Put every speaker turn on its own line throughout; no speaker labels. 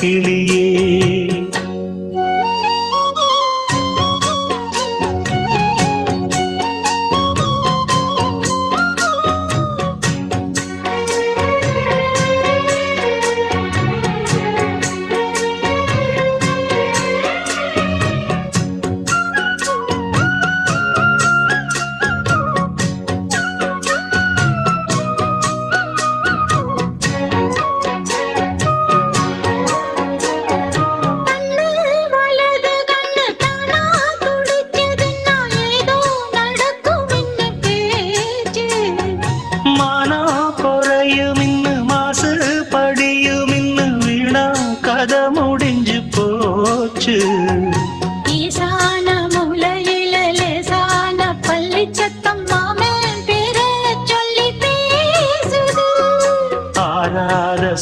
கோலக்கிளியே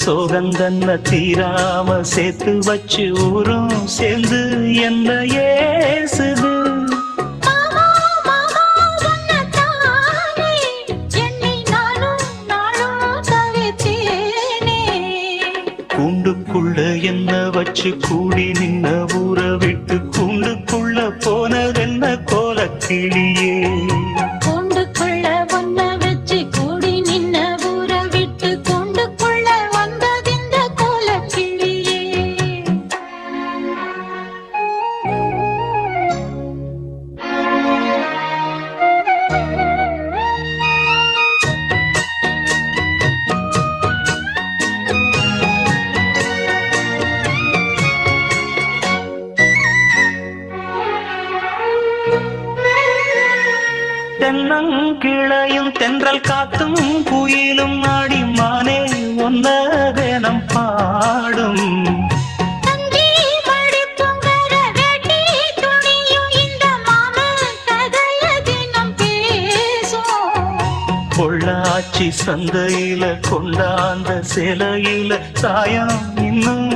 சோகந்தன்ன தீராம சேர்த்து வச்சு ஊரும் சேர்ந்து என்ன ஏசுது? கூண்டுக்குள்ள என்ன வச்சு கூடி நின்ன ஊற விட்டு கூண்டுக்குள்ள போனதென்ன கோலக்கிளியே பொள்ளாச்சி சந்தையில கொண்டாந்த சிலையில சாயம் இன்னும்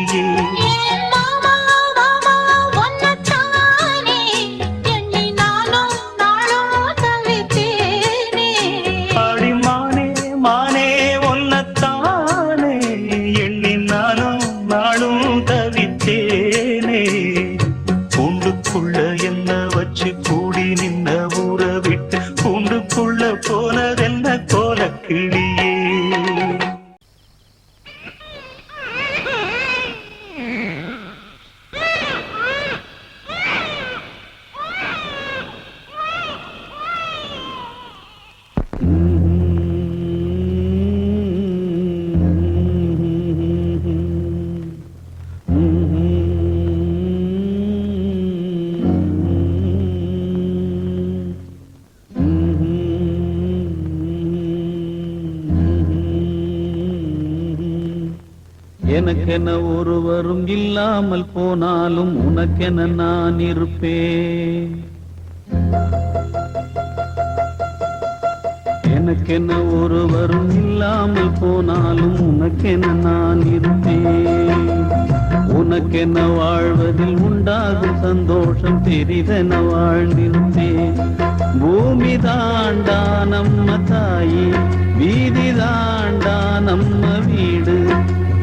எனக்கென ஒருவரும் இல்லாமல் போனாலும் உனக்கென நான் இருப்பேன். எனக்கென ஒருவரும் இல்லாமல் போனாலும் உனக்கென நான் இருப்பேன். உனக்கென வாழ்வதில் உண்டாகும் சந்தோஷம் பெரிதென வாழ்ந்திருந்தேன் பூமி தாண்டா நம்ம தாயே வீதி தாண்டா நம்ம வீடு.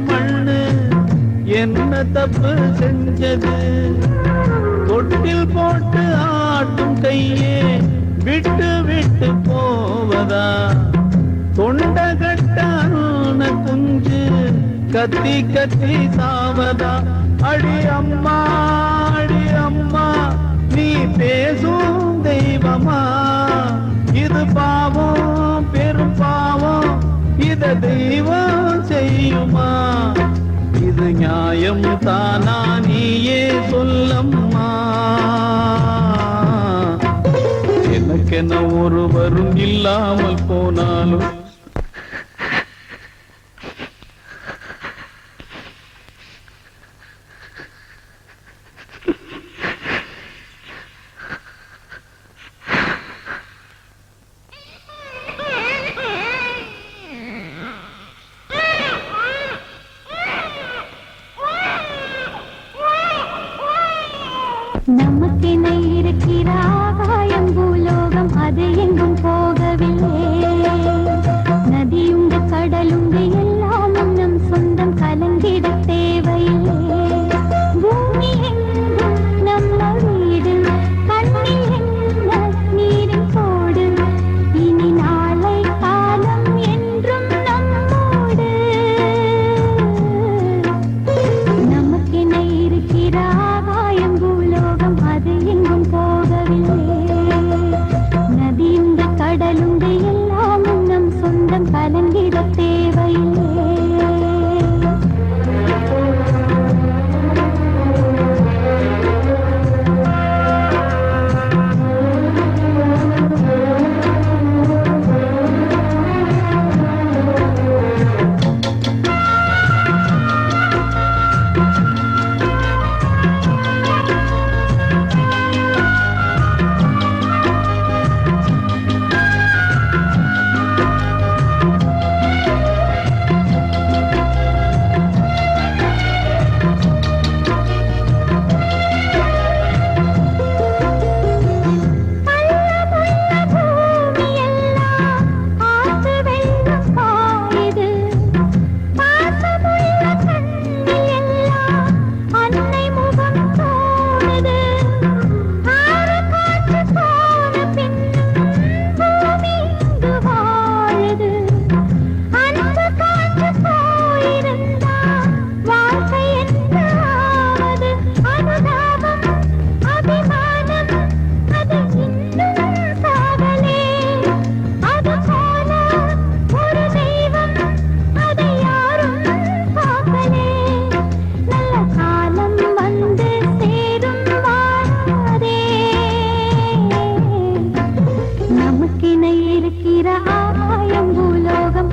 மண்ணு. என்ன தப்பு செஞ்சது? தொட்டில் போட்டு ஆட்டும் கையே விட்டு விட்டு போவதா? தொண்ட கட்டான குஞ்சு கத்தி கத்தி சாவதா? அடி அம்மா அடி அம்மா நீ பேசும் தெய்வமா? இது பாவம் பெரும் பாவம். இத தெய்வம் செய்யுமா? இது நியாயம் தானா நீயே சொல்லம்மா? எனக்கென ஒருவரும் இல்லாமல் போனாலும்
இருக்கிற ஆயம் பூலோகம்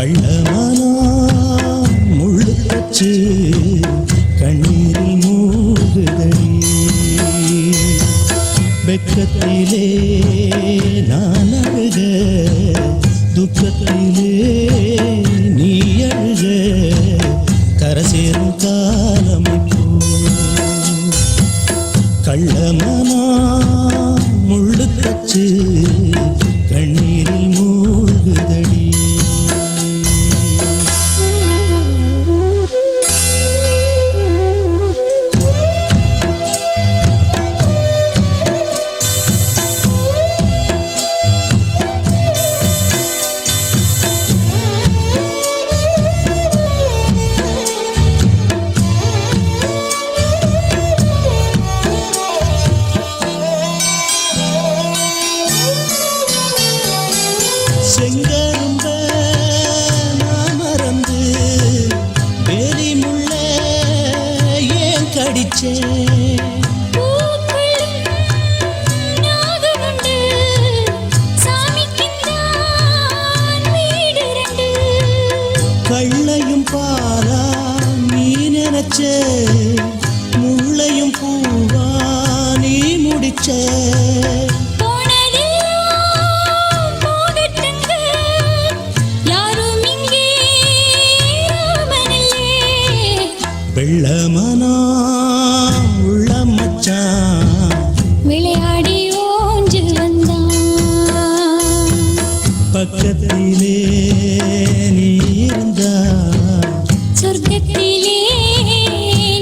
கள்ளமானா முழுக்கச்சு கண்ணீரில் மூகுதடி வெக்கத்திலே நான்
அழுக துக்கத்திலே அடிச்சேன்
கள்ளையும் பாரா நீ நினைச்ச முள்ளையும் பூவா நீ முடிச்ச. பக்கத்திலே நீ இருந்தா
சொர்க்கத்திலே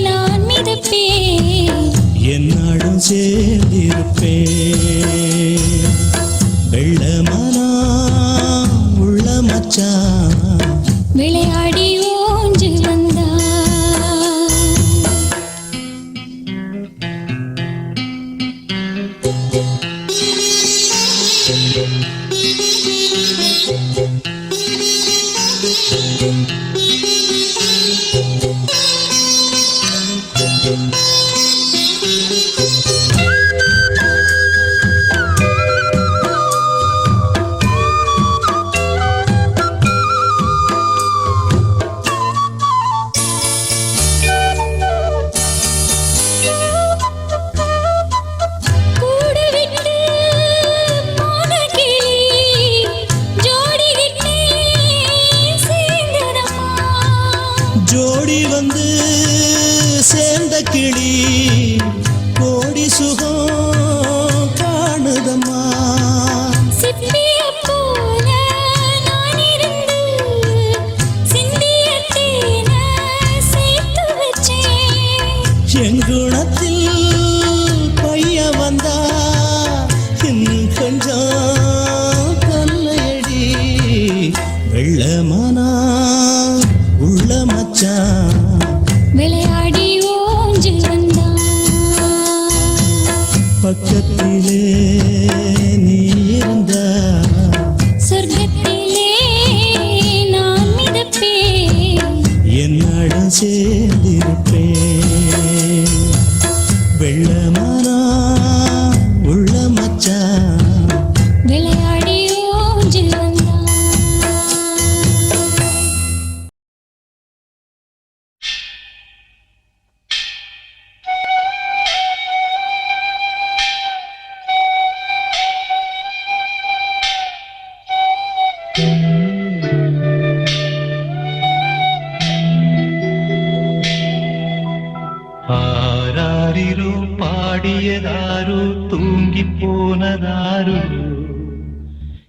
நான் மிதப்பேன்.
என்னாலும் சேர்ந்திருப்பேன். வெள்ளமானா உள்ள மச்சான்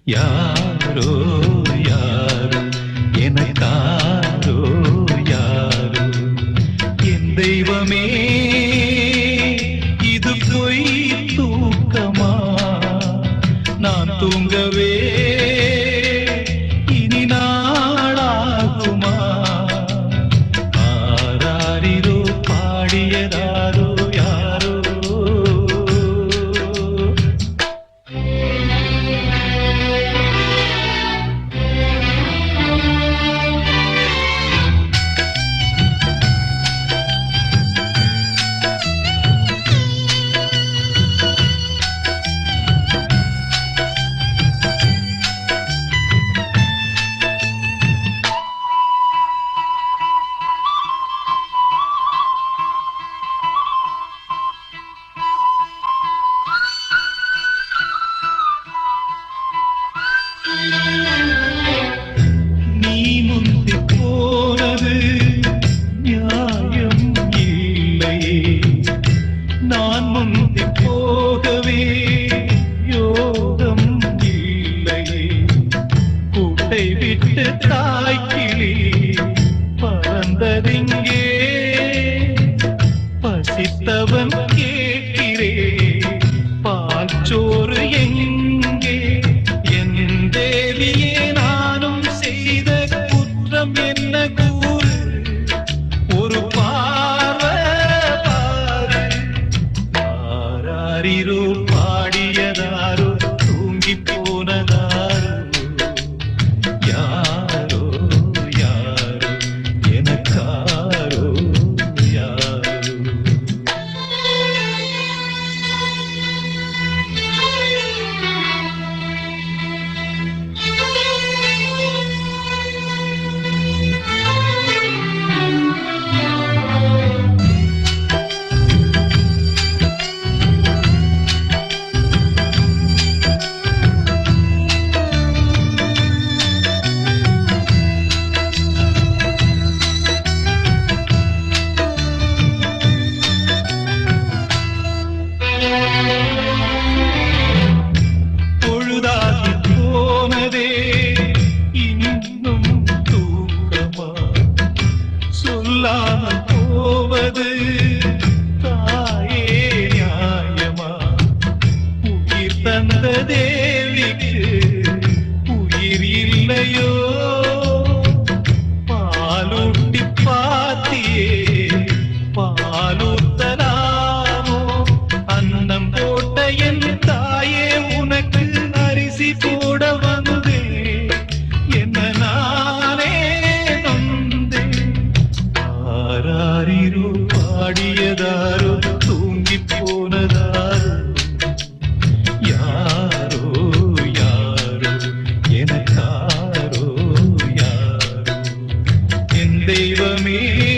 யாரோ யாரோ? எனக்காரோ யாரோ? என் தெய்வமே இது பொய் தூக்கமா? நான் தூங்கவே இனி
குற்றம் என்ன கூறு தந்த தெய்வமே.